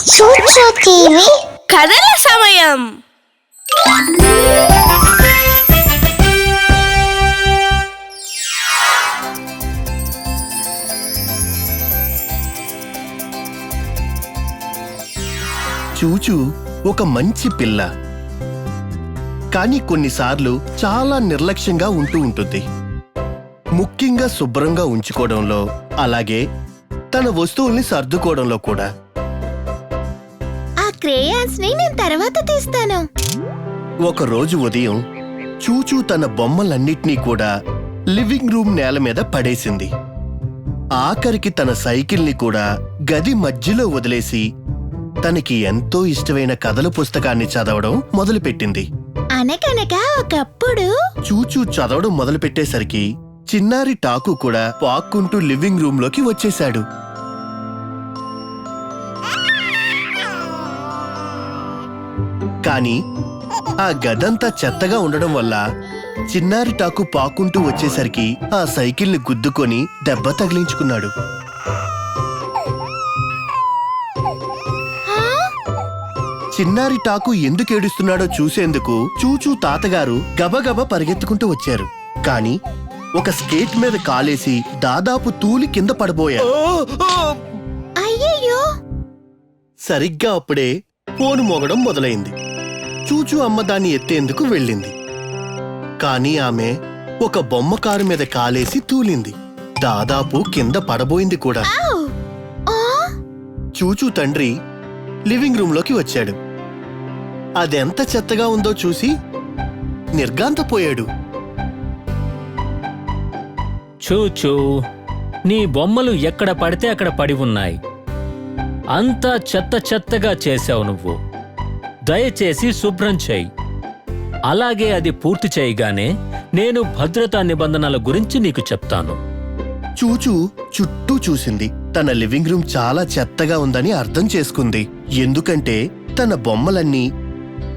చూచు టీవీ కథల సమయం. చూచు ఒక మంచి పిల్ల. కానీ కొన్నిసార్లు చాలా నిర్లక్ష్యంగా ఉంటూ ఉంటుంది. ముఖ్యంగా శుభ్రంగా ఉంచుకోవడంలో అలాగే తన వస్తువుల్ని సర్దుకోవడంలో కూడా. క్రేయాన్స్ని నేను తర్వాత తీస్తాను. ఒక రోజు ఉదయం చూచూ తన బొమ్మలన్నిటినీ కూడా లివింగ్ రూమ్ నేల మీద పడేసింది. ఆఖరికి తన సైకిల్ని కూడా గది మధ్యలో వదిలేసి తనకి ఎంతో ఇష్టమైన కథల పుస్తకాన్ని చదవడం మొదలుపెట్టింది. అనగనగా ఒకప్పుడు చూచూ చదవడం మొదలుపెట్టేసరికి చిన్నారి టాకు కూడా పాక్కుంటూ లివింగ్ రూమ్లోకి వచ్చేశాడు. కాని ఆ గదంతా చెత్తగా ఉండడం వల్ల చిన్నారి టాకు పాక్కుంటూ వచ్చేసరికి ఆ సైకిల్ని గుద్దుకొని దెబ్బ తగిలించుకున్నాడు. చిన్నారి టాకు ఎందుకు ఏడుస్తున్నాడో చూసేందుకు చూచూ తాతగారు గబగబా పరిగెత్తుకుంటూ వచ్చారు. కాని ఒక స్కేట్ మీద కాలేసి దాదాపు తూలి కింద పడబోయారు అయ్యయ్యో! సరిగ్గా అప్పుడే ఫోను మోగడం మొదలైంది. చూచూ అమ్మ దాన్ని ఎత్తేందుకు వెళ్ళింది. కాని ఆమె ఒక బొమ్మ కారు మీద కాలేసి తూలింది. దాదాపు కింద పడబోయింది కూడా. చూచూ తండ్రి లివింగ్ రూంలోకి వచ్చాడు. అదెంత చెత్తగా ఉందో చూసి నిర్గాంతపోయాడు చూచూ నీ బొమ్మలు ఎక్కడ పడితే అక్కడ పడి ఉన్నాయి. అంతా చెత్త చెత్తగా చేశావు నువ్వు. దయచేసి శుభ్రం చేయి. అలాగే అది పూర్తి చేయగానే నేను భద్రతా నిబంధనల గురించి నీకు చెప్తాను. చూచూ చుట్టూ చూసింది. తన లివింగ్ రూమ్ చాలా చెత్తగా ఉందని అర్థం చేసుకుంది. ఎందుకంటే తన బొమ్మలన్నీ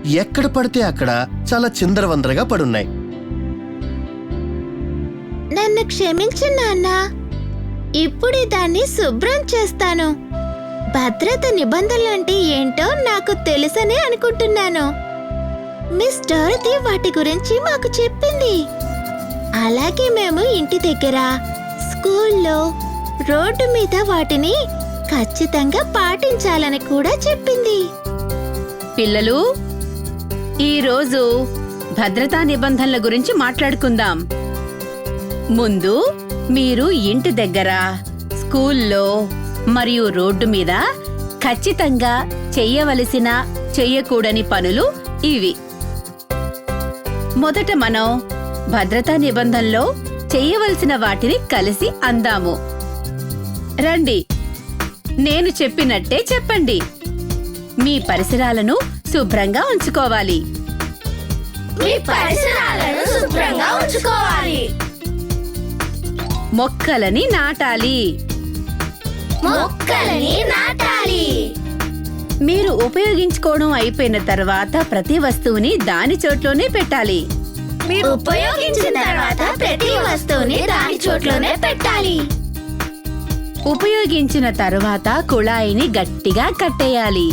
ఎక్కడ పడితే అక్కడ చాలా చిందరవందరగా పడున్నాయి. నన్ను క్షమించు నాన్న. ఇప్పుడే దాన్ని శుభ్రం చేస్తాను. భద్రత నిబంధనలంటే ఏంటో నాకు తెలుసనే అనుకుంటున్నాను. మిస్ డోరతి వాటి గురించి మాకు చెప్పింది. అలాగే మేము ఇంటి దగ్గర స్కూల్లో రోడ్డు మీద వాటిని ఖచ్చితంగా పాటించాలని కూడా చెప్పింది. పిల్లలు ఈరోజు భద్రతా నిబంధనల గురించి మాట్లాడుకుందాం. ముందు మీరు ఇంటి దగ్గర స్కూల్లో మరియు రోడ్డు మీద ఖచ్చితంగా చెయ్యవలసిన చెయ్యకూడని పనులు ఇవి. మొదట మనం భద్రతా నిబంధనలో చెయ్యవలసిన వాటిని కలిసి అందాము. రండి. నేను చెప్పినట్టే చెప్పండి. మీ పరిసరాలను శుభ్రంగా ఉంచుకోవాలి. మీ పరిసరాలను శుభ్రంగా ఉంచుకోవాలి. మొక్కలని నాటాలి. మొక్కలని నాటాలి. మీరు ఉపయోగించుకోవడం అయిపోయిన తర్వాత ప్రతి వస్తువుని దాని చోట్లోనే పెట్టాలి. మీరు ఉపయోగించిన తర్వాత ప్రతి వస్తువుని దాని చోట్లోనే పెట్టాలి. ఉపయోగించిన తర్వాత కుళాయిని గట్టిగా కట్టేయాలి.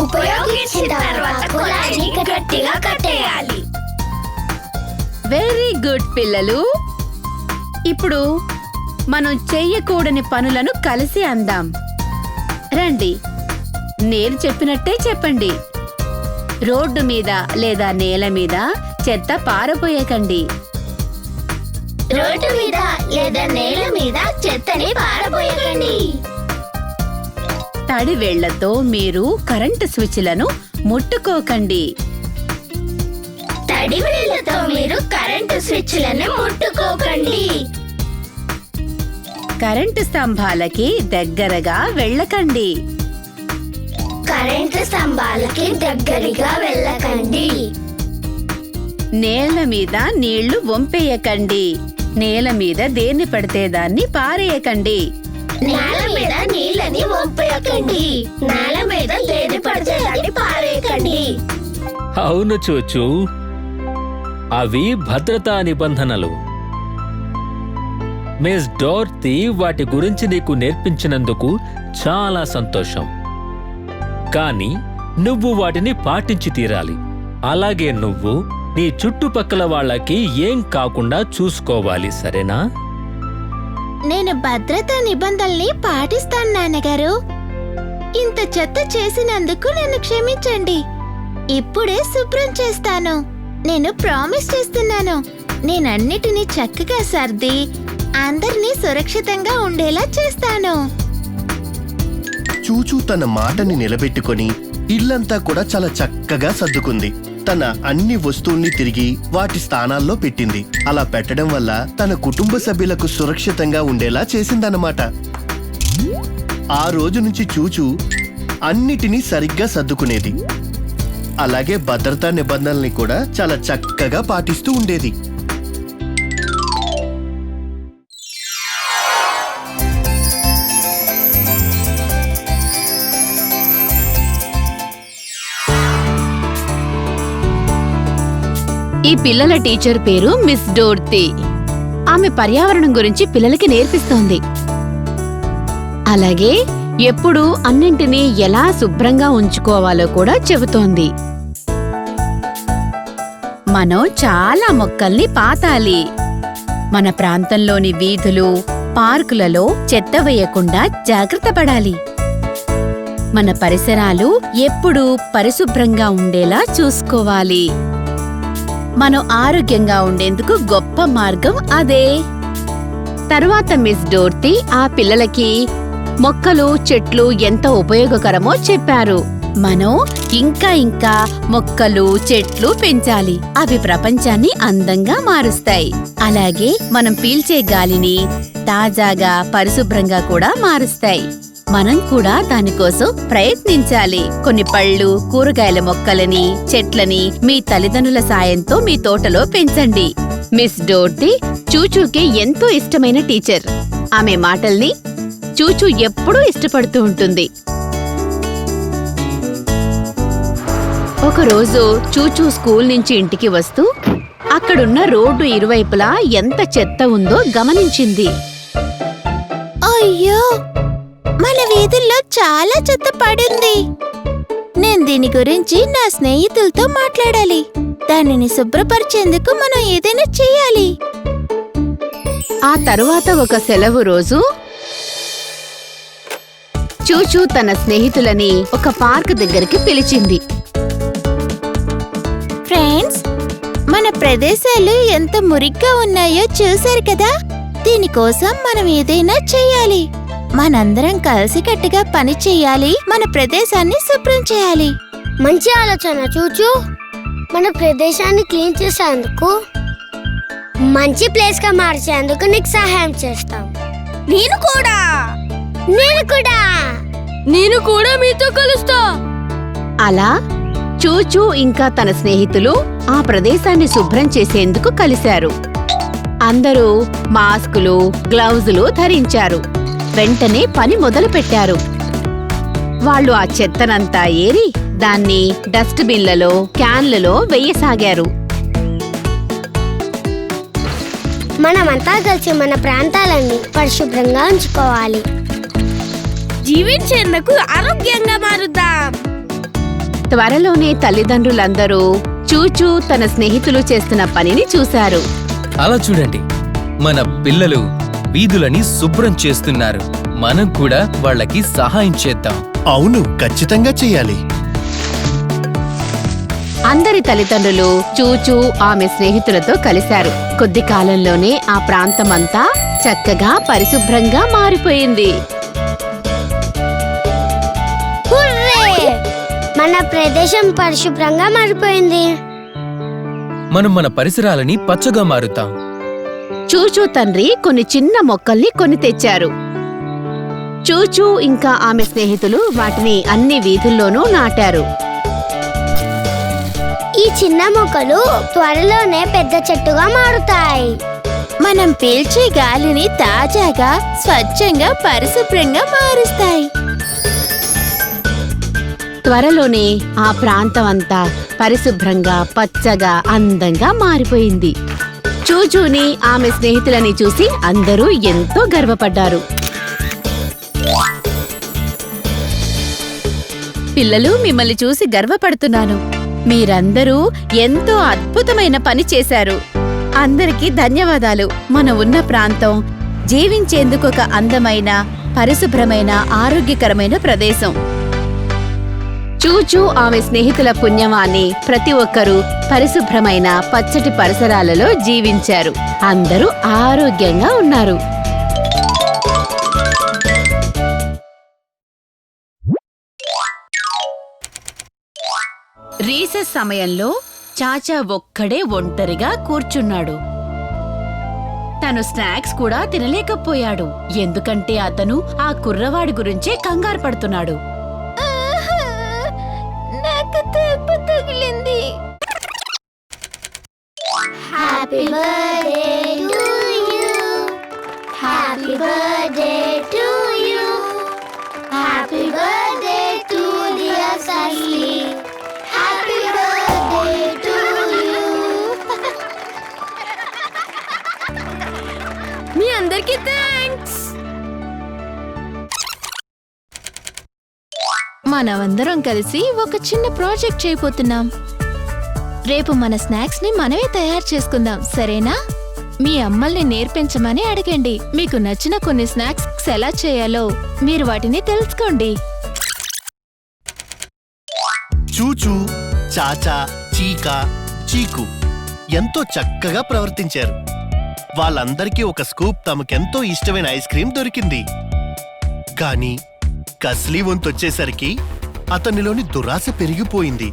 ఉపయోగించిన తర్వాత కుళాయిని గట్టిగా కట్టేయాలి. వెరీ గుడ్ పిల్లలు. ఇప్పుడు మనం చెయ్యకూడని పనులను కలిసి అందాం. రండి. నేను చెప్పినట్టే చెప్పండి. రోడ్డు మీద లేదా నేల మీద చెత్త రోడ్డు మీద లేదా నేల మీద చెత్తని పారబోయకండి. తడి వేళ్ళతో మీరు కరెంటు స్విచ్లను ముట్టుకోకండి. తడి వేళ్ళతో మీరు కరెంటు స్విచ్లను ముట్టుకోకండి. కరెంటు స్తంభాలకి దగ్గరగా వెళ్ళకండి. కరెంటు స్తంభాలకి దగ్గరగా వెళ్ళకండి. నేల మీద నీళ్ళు వంపేయకండి. నేల మీద దేన్ని పడితే దాన్ని పారేయకండి. నేల మీద నీళ్ళని వంపేయకండి. నేల మీద ఏది పడితే దాన్ని పారేయకండి. అవును చూచూ. అవి భద్రతా నిబంధనలు. మిస్ డోర్తి వాటి గురించి నీకు నేర్పించినందుకు చాలా సంతోషం. కానీ నువ్వు వాటిని పాటించి తీరాలి. అలాగే నువ్వు నీ చుట్టుపక్కల వాళ్ళకి ఏం కాకుండా చూసుకోవాలి సరేనా? నేను భద్రతా నిబంధనల్ని పాటిస్తాను నాన్నగారు. ఇంత చెత్త చేసినందుకు నన్ను క్షమించండి. ఇప్పుడే శుభ్రం చేస్తాను. నేను ప్రామిస్ చేస్తున్నాను. నేనన్నిటినీ చక్కగా సర్ది అందరినీ సురక్షితంగా ఉండేలా చేస్తాను. చూచూ తన మాటని నిలబెట్టుకొని ఇల్లంతా కూడా చాలా చక్కగా సర్దుకుంది. తన అన్ని వస్తువుల్ని తిరిగి వాటి స్థానాల్లో పెట్టింది. అలా పెట్టడం వల్ల తన కుటుంబ సభ్యులకు సురక్షితంగా ఉండేలా చేసిందన్నమాట. ఆ రోజు నుంచి చూచూ అన్నిటినీ సరిగ్గా సర్దుకునేది. అలాగే భద్రతా నిబంధనల్ని కూడా చాలా చక్కగా పాటిస్తూ ఉండేది. ఈ పిల్లల టీచర్ పేరు మిస్ డోర్తి. ఆమె పర్యావరణం గురించి పిల్లలకి నేర్పిస్తోంది. అలాగే ఎప్పుడు అన్నింటినీ ఎలా శుభ్రంగా ఉంచుకోవాలో కూడా చెబుతోంది. మనం చాలా మొక్కల్ని పాతాలి. మన ప్రాంతంలోని వీధులు పార్కులలో చెత్త వేయకుండా జాగ్రత్త పడాలి. మన పరిసరాలు ఎప్పుడూ పరిశుభ్రంగా ఉండేలా చూసుకోవాలి. మనం ఆరోగ్యంగా ఉండేందుకు గొప్ప మార్గం అదే. తరువాత మిస్ డోర్తి ఆ పిల్లలకి మొక్కలు చెట్లు ఎంత ఉపయోగకరమో చెప్పారు. మనం ఇంకా ఇంకా మొక్కలు చెట్లు పెంచాలి. అవి ప్రపంచాన్ని అందంగా మారుస్తాయి. అలాగే మనం పీల్చే గాలిని తాజాగా పరిశుభ్రంగా కూడా మారుస్తాయి. మనం కూడా దానికోసం ప్రయత్నించాలి. కొన్ని పళ్ళు కూరగాయల మొక్కలని చెట్లని మీ తల్లిదండ్రుల సాయంతో మీ తోటలో పెంచండి. మిస్ డోర్తి చూచూకి ఎంతో ఇష్టమైన టీచర్. ఆమె మాటల్ని చూచూ ఎప్పుడూ ఇష్టపడుతూ ఉంటుంది. ఒకరోజు చూచూ స్కూల్ నుంచి ఇంటికి వస్తూ అక్కడున్న రోడ్డు ఇరువైపులా ఎంత చెత్త ఉందో గమనించింది. అయ్యో! మన వీధుల్లో చాలా చెత్త పడింది. నేను దీని గురించి నా స్నేహితులతో మాట్లాడాలి. దానిని శుభ్రపరిచేందుకు మనం ఏదైనా చేయాలి. ఆ తరువాత ఒక సెలవు రోజు చూచూ తన స్నేహితులని ఒక పార్క్ దగ్గరికి పిలిచింది. ఫ్రెండ్స్ మన ప్రదేశాలు ఎంత మురిగ్గా ఉన్నాయో చూశారు కదా? దీనికోసం మనం ఏదైనా చేయాలి. మనందరం కలిసికట్టుగా పని చేయాలి మన ప్రదేశాన్ని శుభ్రం చేయాలి. మంచి ఆలోచన చూచు. మన ప్రదేశాన్ని క్లీన్ చేసేందుకు మంచి ప్లేస్గా మార్చేందుకు నీకు సహాయం చేస్తాం. నేను కూడా. నేను కూడా. నేను కూడా మీతో కలుస్తా. అలా చూచూ ఇంకా తన స్నేహితులు ఆ ప్రదేశాన్ని శుభ్రం చేసేందుకు కలిశారు. అందరూ మాస్కులు గ్లౌజులు ధరించారు. వెంటనే పని మొదలుపెట్టారు. వాళ్ళు ఆ చెత్తనంతా ఏరి దాన్ని డస్ట్ బిన్లలో క్యాన్లలో వెయ్యసాగారు మనమంతా కలిసి మన ప్రాంతాలన్నీ పరిశుభ్రంగా ఉంచుకోవాలి. జీవించేందుకు ఆరోగ్యంగా మారుద్దాం. త్వరలోనే తల్లిదండ్రులందరూ చూచూ తన స్నేహితులు చేస్తున్న పనిని చూశారు. అలా చూడండి. మన పిల్లలు వీధులని శుభ్రం చేస్తున్నారు. మనం కూడా వాళ్ళకి సహాయం చేద్దాం. అవును ఖచ్చితంగా చేయాలి. అందరి తల్లిదండ్రులు చూచూ ఆమె స్నేహితులతో కలిశారు. కొద్ది కాలంలోనే ఆ ప్రాంతమంతా చక్కగా పరిశుభ్రంగా మారిపోయింది! మన ప్రదేశం పరిశుభ్రంగా మారిపోయింది. మనం మన పరిసరాలని పచ్చగా మారుతాం. చూచూ తండ్రి కొన్ని చిన్న మొక్కల్ని కొని తెచ్చారు. చూచూ ఇంకా ఆమె స్నేహితులు వాటిని అన్ని వీధుల్లోనూ నాటారు. ఈ చిన్న మొక్కలు త్వరలోనే పెద్ద చెట్టుగా మారుతాయి. మనం పీల్చే గాలిని తాజాగా స్వచ్ఛంగా పరిశుభ్రంగా మారుస్తాయి. త్వరలోనే ఆ ప్రాంతం అంతా పరిశుభ్రంగా పచ్చగా అందంగా మారిపోయింది. చూచూని ఆమె స్నేహితులని చూసి అందరూ ఎంతో గర్వపడ్డారు. పిల్లలు మిమ్మల్ని చూసి గర్వపడుతున్నాను. మీరందరూ ఎంతో అద్భుతమైన పని చేశారు. అందరికీ ధన్యవాదాలు. మన ఉన్న ప్రాంతం జీవించేందుకు ఒక అందమైన పరిశుభ్రమైన ఆరోగ్యకరమైన ప్రదేశం. చూచూ ఆమె స్నేహితుల పుణ్యమాన్ని ప్రతి ఒక్కరూ పరిశుభ్రమైన పచ్చటి పరిసరాలలో జీవించారు. అందరూ ఆరోగ్యంగా ఉన్నారు. రీసెస్ సమయంలో చాచా ఒక్కడే ఒంటరిగా కూర్చున్నాడు. తను స్నాక్స్ కూడా తినలేకపోయాడు. ఎందుకంటే అతను ఆ కుర్రవాడి గురించే కంగారు పడుతున్నాడు. Happy birthday to you happy birthday to you happy birthday to dear Saili happy birthday to you మీ అందరికీ థ్యాంక్స్ మనమందరం కలిసి ఒక చిన్న ప్రాజెక్ట్ చేయబోతున్నాం. రేపు మన స్నాక్స్ని మనమే తయారు చేసుకుందాం సరేనా? మీ అమ్మల్ని నేర్పించమని అడగండి. మీకు నచ్చిన కొన్ని స్నాక్స్ ఎలా చేయాలో మీరు వాటిని తెలుసుకోండి. చూచూ చాచా చీకా చీకు ఎంతో చక్కగా ప్రవర్తించారు. వాళ్ళందరికీ ఒక స్కూప్ తమకెంతో ఇష్టమైన ఐస్ క్రీం దొరికింది. కానీ కస్లీ వంతొచ్చేసరికి అతనిలోని దురాశ పెరిగిపోయింది.